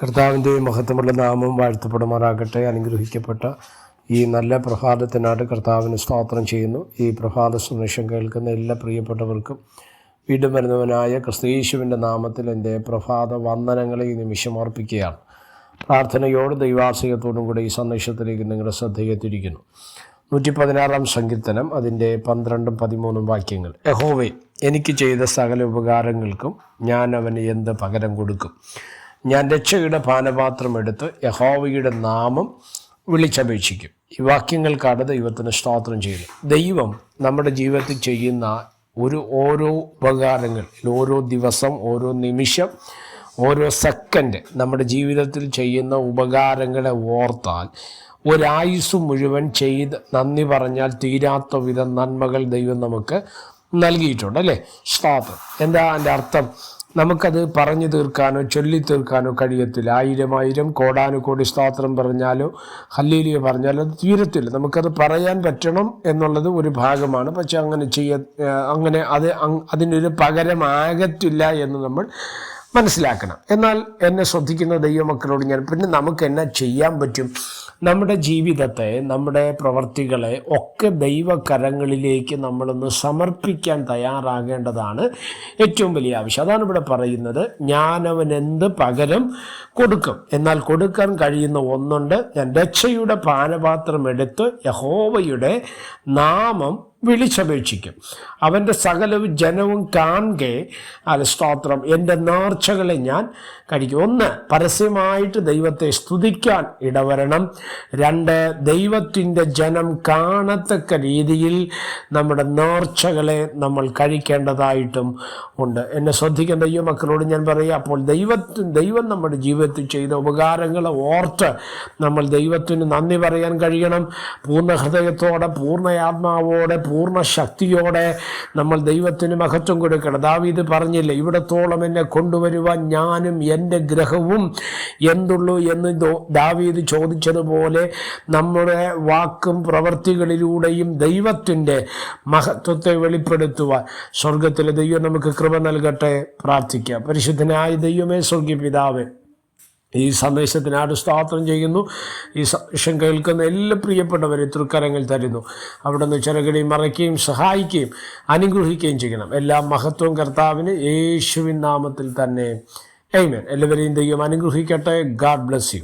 കർത്താവിന്റെ മഹത്വമുള്ള നാമം വാഴ്ത്തപ്പെടുമാറാകട്ടെ. അനുഗ്രഹിക്കപ്പെട്ട ഈ നല്ല പ്രഭാതത്തിനായിട്ട് കർത്താവിന് സ്തോത്രം ചെയ്യുന്നു. ഈ പ്രഭാത സന്ദേശം കേൾക്കുന്ന എല്ലാ പ്രിയപ്പെട്ടവർക്കും വീണ്ടും വരുന്നവനായ ക്രിസ്തീശുവിന്റെ നാമത്തിൽ എന്റെ പ്രഭാത വന്ദനങ്ങളെ ഈ നിമിഷം അർപ്പിക്കുകയാണ്. പ്രാർത്ഥനയോട് ദൈവാശ്രയത്തോടും കൂടെ ഈ സന്ദേശത്തിലേക്ക് നിങ്ങളുടെ ശ്രദ്ധയെത്തിയിരിക്കുന്നു നൂറ്റി പതിനാറാം സങ്കീർത്തനം അതിന്റെ പന്ത്രണ്ടും പതിമൂന്നും വാക്യങ്ങൾ. യഹോവേ എനിക്ക് ചെയ്ത സകല ഉപകാരങ്ങൾക്കും ഞാൻ അവന് എന്ത് പകരം കൊടുക്കും? ഞാൻ രക്ഷയുടെ പാനപാത്രം എടുത്ത് യഹോവയുടെ നാമം വിളിച്ചപേക്ഷിക്കും. ഈ വാക്യങ്ങൾക്കാണ് ദൈവത്തിന് സ്തോത്രം ചെയ്യുന്നത് ദൈവം നമ്മുടെ ജീവിതത്തിൽ ചെയ്യുന്ന ഒരു ഓരോ ഉപകാരങ്ങൾ ഓരോ ദിവസം ഓരോ നിമിഷം ഓരോ സെക്കൻഡ് നമ്മുടെ ജീവിതത്തിൽ ചെയ്യുന്ന ഉപകാരങ്ങളെ ഓർത്താൽ ഒരായുസ് മുഴുവൻ ചെയ്ത് നന്ദി പറഞ്ഞാൽ തീരാത്ത വിധം നന്മകൾ ദൈവം നമുക്ക് നൽകിയിട്ടുണ്ട് അല്ലേ? സ്തോത്രം. എന്താ അതിന്റെ അർത്ഥം? നമുക്കത് പറഞ്ഞു തീർക്കാനോ ചൊല്ലി തീർക്കാനോ കഴിയത്തില്ല. ആയിരം ആയിരം കോടാനുകോടി സ്തോത്രം പറഞ്ഞാലോ ഹല്ലീലിയ പറഞ്ഞാലോ അത് തീരത്തില്ല. നമുക്കത് പറയാൻ പറ്റണം എന്നുള്ളത് ഒരു ഭാഗമാണ്. പക്ഷെ അങ്ങനെ ചെയ്യ അങ്ങനെ അത് അതിനൊരു പകരമാകത്തില്ല എന്ന് നമ്മൾ മനസ്സിലാക്കണം. എന്നാൽ എന്നെ ശ്രദ്ധിക്കുന്ന ദൈവമക്കളോട് ഞാൻ പിന്നെ നമുക്ക് എന്നെ ചെയ്യാൻ പറ്റും? നമ്മുടെ ജീവിതത്തെ നമ്മുടെ പ്രവർത്തികളെ ഒക്കെ ദൈവകരങ്ങളിലേക്ക് നമ്മളൊന്ന് സമർപ്പിക്കാൻ തയ്യാറാകേണ്ടതാണ് ഏറ്റവും വലിയ ആവശ്യം. അതാണ് ഇവിടെ പറയുന്നത്. ഞാനവനെന്ത് പകരം കൊടുക്കും? എന്നാൽ കൊടുക്കാൻ കഴിയുന്ന ഒന്നുണ്ട്. ഞാൻ രക്ഷയുടെ പാനപാത്രം എടുത്ത് യഹോവയുടെ നാമം വിളിച്ചപേക്ഷിക്കും. അവന്റെ സകലവും ജനവും കാണുകെ അത് സ്തോത്രം എന്റെ നേർച്ചകളെ ഞാൻ കഴിക്കും. ഒന്ന് പരസ്യമായിട്ട് ദൈവത്തെ സ്തുതിക്കാൻ ഇടവരണം. രണ്ട് ദൈവത്തിന്റെ ജനം കാണത്തക്ക രീതിയിൽ നമ്മുടെ നേർച്ചകളെ നമ്മൾ കഴിക്കേണ്ടതായിട്ടും ഉണ്ട്. എന്നെ ശ്രദ്ധിക്കേണ്ട ദൈവ മക്കളോട് ഞാൻ പറയുക അപ്പോൾ ദൈവത്തിന് ദൈവം നമ്മുടെ ജീവിതത്തിൽ ചെയ്ത ഉപകാരങ്ങളെ ഓർത്ത് നമ്മൾ ദൈവത്തിന് നന്ദി പറയാൻ കഴിയണം. പൂർണ ഹൃദയത്തോടെ പൂർണ ആത്മാവോടെ പൂർണ ശക്തിയോടെ നമ്മൾ ദൈവത്തിന് മഹത്വം കൊടുക്കണം. ദാവീദ് പറഞ്ഞില്ല ഇവിടത്തോളം എന്നെ കൊണ്ടുവരുവാൻ ഞാനും എന്റെ ഗ്രഹവും എന്തുള്ളൂ? എന്ന് ദാവീദ് ചോദിച്ചതുപോലെ നമ്മുടെ വാക്കും പ്രവൃത്തികളിലൂടെയും ദൈവത്തിന്റെ മഹത്വത്തെ വെളിപ്പെടുത്തുവാൻ സ്വർഗത്തിലെ ദൈവം നമുക്ക് കൃപ നൽകട്ടെ പ്രാർത്ഥിക്കാം. പരിശുദ്ധനായ ദൈവമേ സ്വർഗീയ പിതാവേ ഈ സന്ദേശത്തിനാട് സ്തോത്രം ചെയ്യുന്നു? ഈ സന്ദേശം കേൾക്കുന്ന എല്ലാ പ്രിയപ്പെട്ടവരെ തൃക്കരങ്ങൾ തരുന്നു. അവിടുന്ന് നിന്ന് ചിറകടിയും മറയ്ക്കുകയും സഹായിക്കുകയും അനുഗ്രഹിക്കുകയും ചെയ്യണം. എല്ലാ മഹത്വം കർത്താവിന് യേശുവിൻ നാമത്തിൽ തന്നെ. എയ്മേൻ എല്ലാവരെയും ദൈവം അനുഗ്രഹിക്കട്ടെ. God bless you